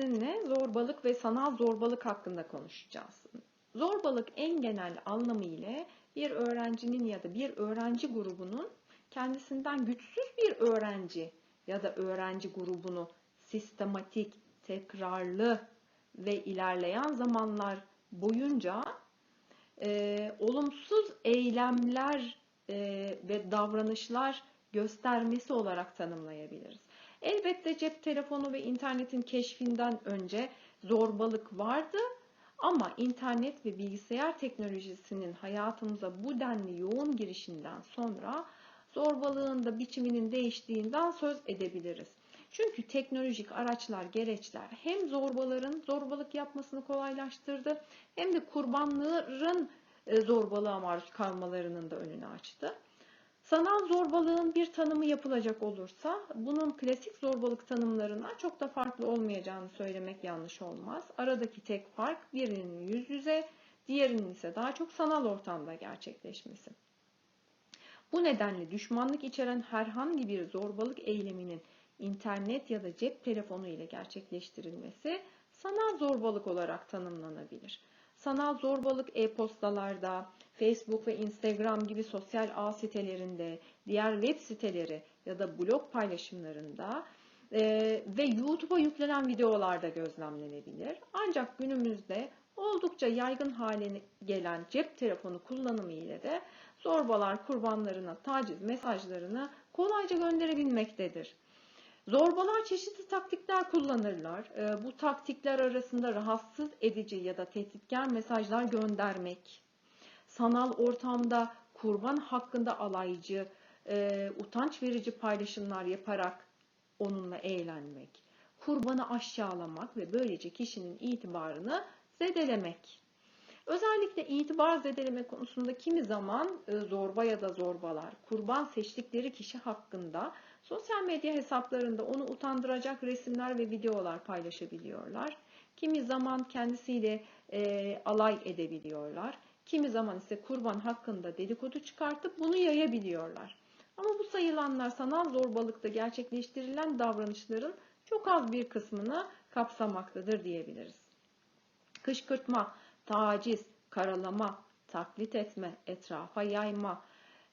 sizinle zorbalık ve sanal zorbalık hakkında konuşacağız. Zorbalık en genel anlamı ile bir öğrencinin ya da bir öğrenci grubunun kendisinden güçsüz bir öğrenci ya da öğrenci grubunu sistematik, tekrarlı ve ilerleyen zamanlar boyunca e, olumsuz eylemler e, ve davranışlar göstermesi olarak tanımlayabiliriz. Elbette cep telefonu ve internetin keşfinden önce zorbalık vardı ama internet ve bilgisayar teknolojisinin hayatımıza bu denli yoğun girişinden sonra zorbalığın da biçiminin değiştiğinden söz edebiliriz. Çünkü teknolojik araçlar, gereçler hem zorbaların zorbalık yapmasını kolaylaştırdı hem de kurbanların e, zorbalığa maruz kalmalarının da önünü açtı. Sanal zorbalığın bir tanımı yapılacak olursa bunun klasik zorbalık tanımlarına çok da farklı olmayacağını söylemek yanlış olmaz. Aradaki tek fark birinin yüz yüze, diğerinin ise daha çok sanal ortamda gerçekleşmesi. Bu nedenle düşmanlık içeren herhangi bir zorbalık eyleminin internet ya da cep telefonu ile gerçekleştirilmesi sanal zorbalık olarak tanımlanabilir. Sanal zorbalık e-postalarda, Facebook ve Instagram gibi sosyal ağ sitelerinde, diğer web siteleri ya da blog paylaşımlarında e, ve YouTube'a yüklenen videolarda gözlemlenebilir. Ancak günümüzde oldukça yaygın hale gelen cep telefonu kullanımı ile de zorbalar kurbanlarına taciz mesajlarını kolayca gönderebilmektedir. Zorbalar çeşitli taktikler kullanırlar. E, bu taktikler arasında rahatsız edici ya da tehditkar mesajlar göndermek, sanal ortamda kurban hakkında alaycı, e, utanç verici paylaşımlar yaparak onunla eğlenmek, kurbanı aşağılamak ve böylece kişinin itibarını zedelemek. Özellikle itibar zedeleme konusunda kimi zaman e, zorba ya da zorbalar kurban seçtikleri kişi hakkında sosyal medya hesaplarında onu utandıracak resimler ve videolar paylaşabiliyorlar. Kimi zaman kendisiyle e, alay edebiliyorlar. Kimi zaman ise kurban hakkında dedikodu çıkartıp bunu yayabiliyorlar. Ama bu sayılanlar sanal zorbalıkta gerçekleştirilen davranışların çok az bir kısmını kapsamaktadır diyebiliriz. Kışkırtma, taciz, karalama, taklit etme, etrafa yayma,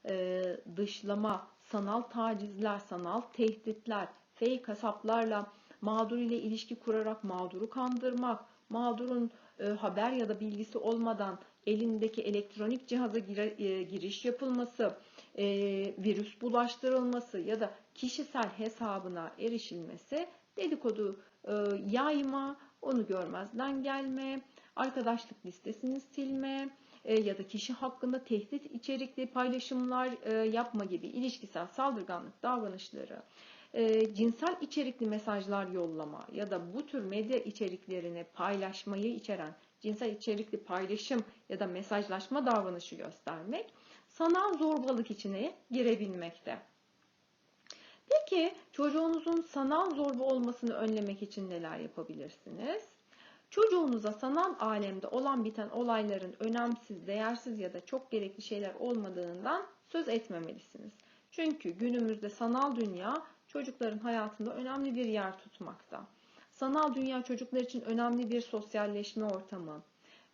e, dışlama, sanal tacizler, sanal tehditler, fake hesaplarla mağdur ile ilişki kurarak mağduru kandırmak, mağdurun e, haber ya da bilgisi olmadan elindeki elektronik cihaza e, giriş yapılması, virüs bulaştırılması ya da kişisel hesabına erişilmesi, dedikodu yayma, onu görmezden gelme, arkadaşlık listesini silme ya da kişi hakkında tehdit içerikli paylaşımlar yapma gibi ilişkisel saldırganlık davranışları, cinsel içerikli mesajlar yollama ya da bu tür medya içeriklerini paylaşmayı içeren cinsel içerikli paylaşım ya da mesajlaşma davranışı göstermek sanal zorbalık içine girebilmekte. Peki çocuğunuzun sanal zorba olmasını önlemek için neler yapabilirsiniz? Çocuğunuza sanal alemde olan biten olayların önemsiz, değersiz ya da çok gerekli şeyler olmadığından söz etmemelisiniz. Çünkü günümüzde sanal dünya çocukların hayatında önemli bir yer tutmakta. Sanal dünya çocuklar için önemli bir sosyalleşme ortamı.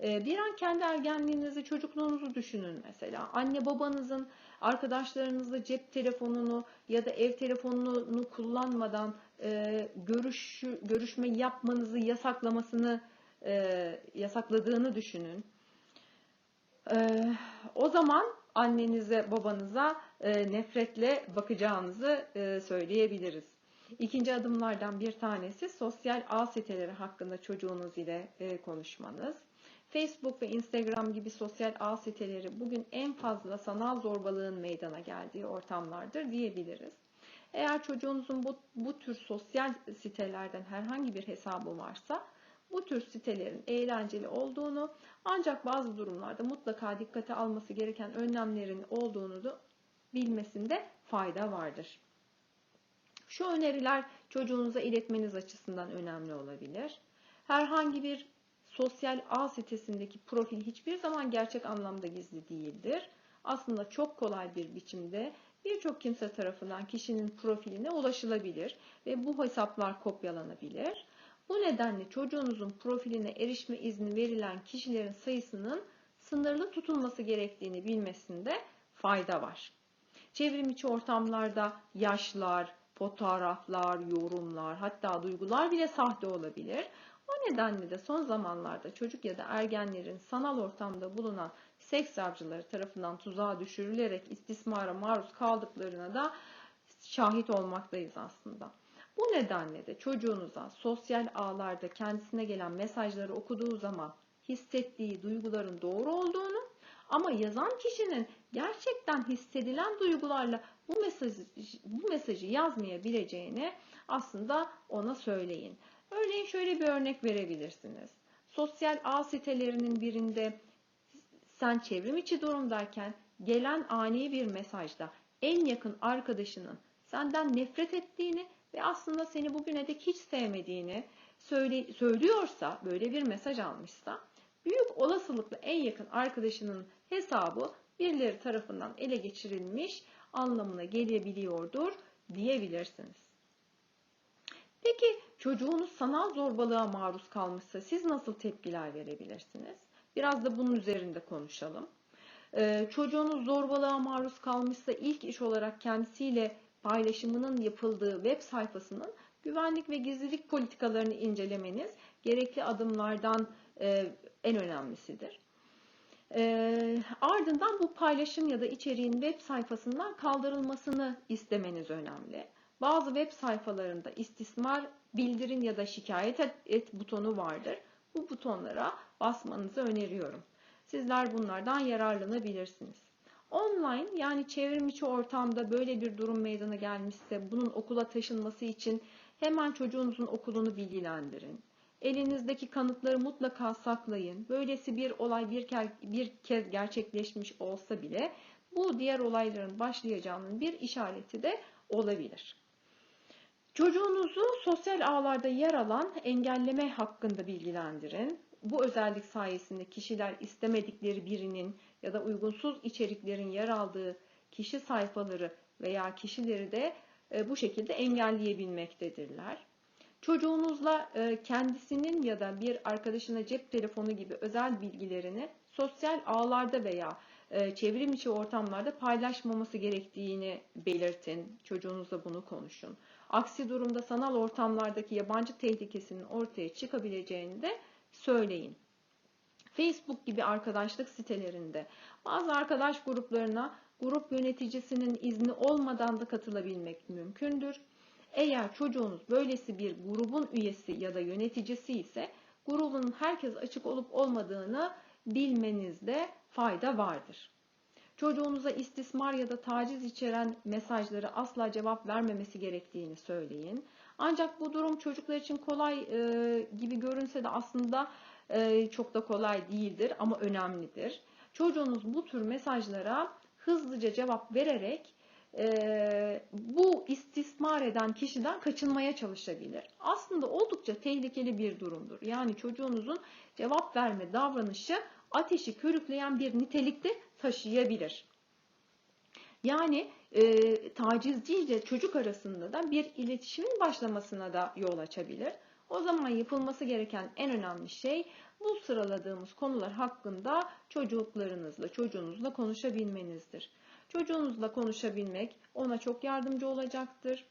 Ee, bir an kendi ergenliğinizi, çocukluğunuzu düşünün mesela. Anne babanızın arkadaşlarınızla cep telefonunu ya da ev telefonunu kullanmadan e, görüş, görüşme yapmanızı yasaklamasını e, yasakladığını düşünün. E, o zaman annenize, babanıza e, nefretle bakacağınızı e, söyleyebiliriz. İkinci adımlardan bir tanesi sosyal ağ siteleri hakkında çocuğunuz ile e, konuşmanız. Facebook ve Instagram gibi sosyal ağ siteleri bugün en fazla sanal zorbalığın meydana geldiği ortamlardır diyebiliriz. Eğer çocuğunuzun bu, bu tür sosyal sitelerden herhangi bir hesabı varsa bu tür sitelerin eğlenceli olduğunu ancak bazı durumlarda mutlaka dikkate alması gereken önlemlerin olduğunu da bilmesinde fayda vardır. Şu öneriler çocuğunuza iletmeniz açısından önemli olabilir. Herhangi bir sosyal ağ sitesindeki profil hiçbir zaman gerçek anlamda gizli değildir. Aslında çok kolay bir biçimde birçok kimse tarafından kişinin profiline ulaşılabilir ve bu hesaplar kopyalanabilir. Bu nedenle çocuğunuzun profiline erişme izni verilen kişilerin sayısının sınırlı tutulması gerektiğini bilmesinde fayda var. Çevrim içi ortamlarda yaşlar, fotoğraflar, yorumlar, hatta duygular bile sahte olabilir. O nedenle de son zamanlarda çocuk ya da ergenlerin sanal ortamda bulunan seks avcıları tarafından tuzağa düşürülerek istismara maruz kaldıklarına da şahit olmaktayız aslında. Bu nedenle de çocuğunuza sosyal ağlarda kendisine gelen mesajları okuduğu zaman hissettiği duyguların doğru olduğunu ama yazan kişinin gerçekten hissedilen duygularla bu mesajı, bu mesajı yazmayabileceğini aslında ona söyleyin. Örneğin şöyle bir örnek verebilirsiniz. Sosyal ağ sitelerinin birinde sen çevrim içi durumdayken gelen ani bir mesajda en yakın arkadaşının senden nefret ettiğini ve aslında seni bugüne dek hiç sevmediğini söylüyorsa, böyle bir mesaj almışsa, büyük olasılıkla en yakın arkadaşının hesabı birileri tarafından ele geçirilmiş anlamına gelebiliyordur diyebilirsiniz. Peki çocuğunuz sanal zorbalığa maruz kalmışsa siz nasıl tepkiler verebilirsiniz? Biraz da bunun üzerinde konuşalım. Ee, çocuğunuz zorbalığa maruz kalmışsa ilk iş olarak kendisiyle paylaşımının yapıldığı web sayfasının güvenlik ve gizlilik politikalarını incelemeniz gerekli adımlardan e, en önemlisidir. E, ardından bu paylaşım ya da içeriğin web sayfasından kaldırılmasını istemeniz önemli. Bazı web sayfalarında istismar, bildirin ya da şikayet et, et butonu vardır. Bu butonlara basmanızı öneriyorum. Sizler bunlardan yararlanabilirsiniz. Online yani çevrim içi ortamda böyle bir durum meydana gelmişse bunun okula taşınması için hemen çocuğunuzun okulunu bilgilendirin. Elinizdeki kanıtları mutlaka saklayın. Böylesi bir olay bir kez, bir kez gerçekleşmiş olsa bile bu diğer olayların başlayacağının bir işareti de olabilir. Çocuğunuzu sosyal ağlarda yer alan engelleme hakkında bilgilendirin. Bu özellik sayesinde kişiler istemedikleri birinin ya da uygunsuz içeriklerin yer aldığı kişi sayfaları veya kişileri de e, bu şekilde engelleyebilmektedirler. Çocuğunuzla e, kendisinin ya da bir arkadaşına cep telefonu gibi özel bilgilerini sosyal ağlarda veya e, çevrim içi ortamlarda paylaşmaması gerektiğini belirtin. Çocuğunuzla bunu konuşun. Aksi durumda sanal ortamlardaki yabancı tehlikesinin ortaya çıkabileceğini de söyleyin. Facebook gibi arkadaşlık sitelerinde bazı arkadaş gruplarına grup yöneticisinin izni olmadan da katılabilmek mümkündür. Eğer çocuğunuz böylesi bir grubun üyesi ya da yöneticisi ise grubun herkes açık olup olmadığını bilmenizde fayda vardır. Çocuğunuza istismar ya da taciz içeren mesajları asla cevap vermemesi gerektiğini söyleyin. Ancak bu durum çocuklar için kolay e, gibi görünse de aslında e, çok da kolay değildir ama önemlidir. Çocuğunuz bu tür mesajlara hızlıca cevap vererek e, bu istismar eden kişiden kaçınmaya çalışabilir. Aslında oldukça tehlikeli bir durumdur. Yani çocuğunuzun cevap verme davranışı ateşi körükleyen bir nitelikte taşıyabilir. Yani e, tacizci ile çocuk arasında da bir iletişimin başlamasına da yol açabilir. O zaman yapılması gereken en önemli şey bu sıraladığımız konular hakkında çocuklarınızla, çocuğunuzla konuşabilmenizdir. Çocuğunuzla konuşabilmek ona çok yardımcı olacaktır.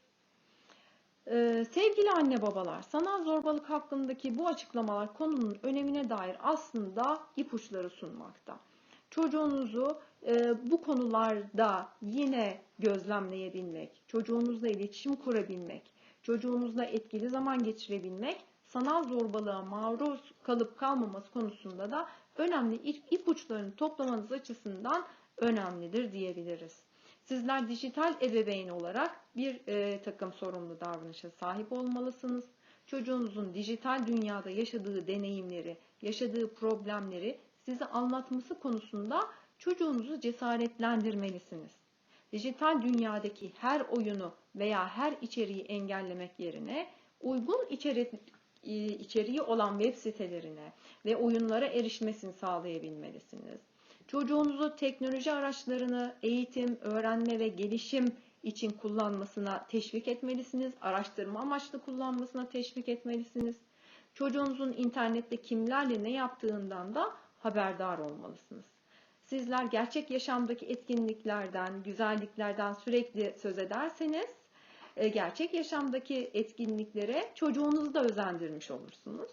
Ee, sevgili anne babalar, sanal zorbalık hakkındaki bu açıklamalar konunun önemine dair aslında ipuçları sunmakta. Çocuğunuzu e, bu konularda yine gözlemleyebilmek, çocuğunuzla iletişim kurabilmek, çocuğunuzla etkili zaman geçirebilmek, sanal zorbalığa maruz kalıp kalmaması konusunda da önemli ipuçlarını toplamanız açısından önemlidir diyebiliriz. Sizler dijital ebeveyn olarak bir e, takım sorumlu davranışa sahip olmalısınız. Çocuğunuzun dijital dünyada yaşadığı deneyimleri, yaşadığı problemleri size anlatması konusunda çocuğunuzu cesaretlendirmelisiniz. Dijital dünyadaki her oyunu veya her içeriği engellemek yerine uygun içerik, içeriği olan web sitelerine ve oyunlara erişmesini sağlayabilmelisiniz. Çocuğunuzu teknoloji araçlarını eğitim, öğrenme ve gelişim için kullanmasına teşvik etmelisiniz. Araştırma amaçlı kullanmasına teşvik etmelisiniz. Çocuğunuzun internette kimlerle ne yaptığından da haberdar olmalısınız. Sizler gerçek yaşamdaki etkinliklerden, güzelliklerden sürekli söz ederseniz e, gerçek yaşamdaki etkinliklere çocuğunuzu da özendirmiş olursunuz.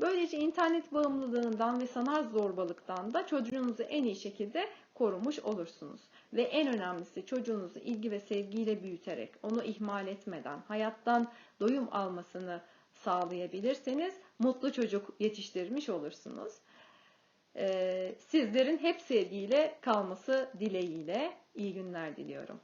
Böylece internet bağımlılığından ve sanal zorbalıktan da çocuğunuzu en iyi şekilde korumuş olursunuz. Ve en önemlisi çocuğunuzu ilgi ve sevgiyle büyüterek, onu ihmal etmeden, hayattan doyum almasını sağlayabilirseniz mutlu çocuk yetiştirmiş olursunuz. Ee, Sizlerin hep sevgiyle kalması dileğiyle iyi günler diliyorum.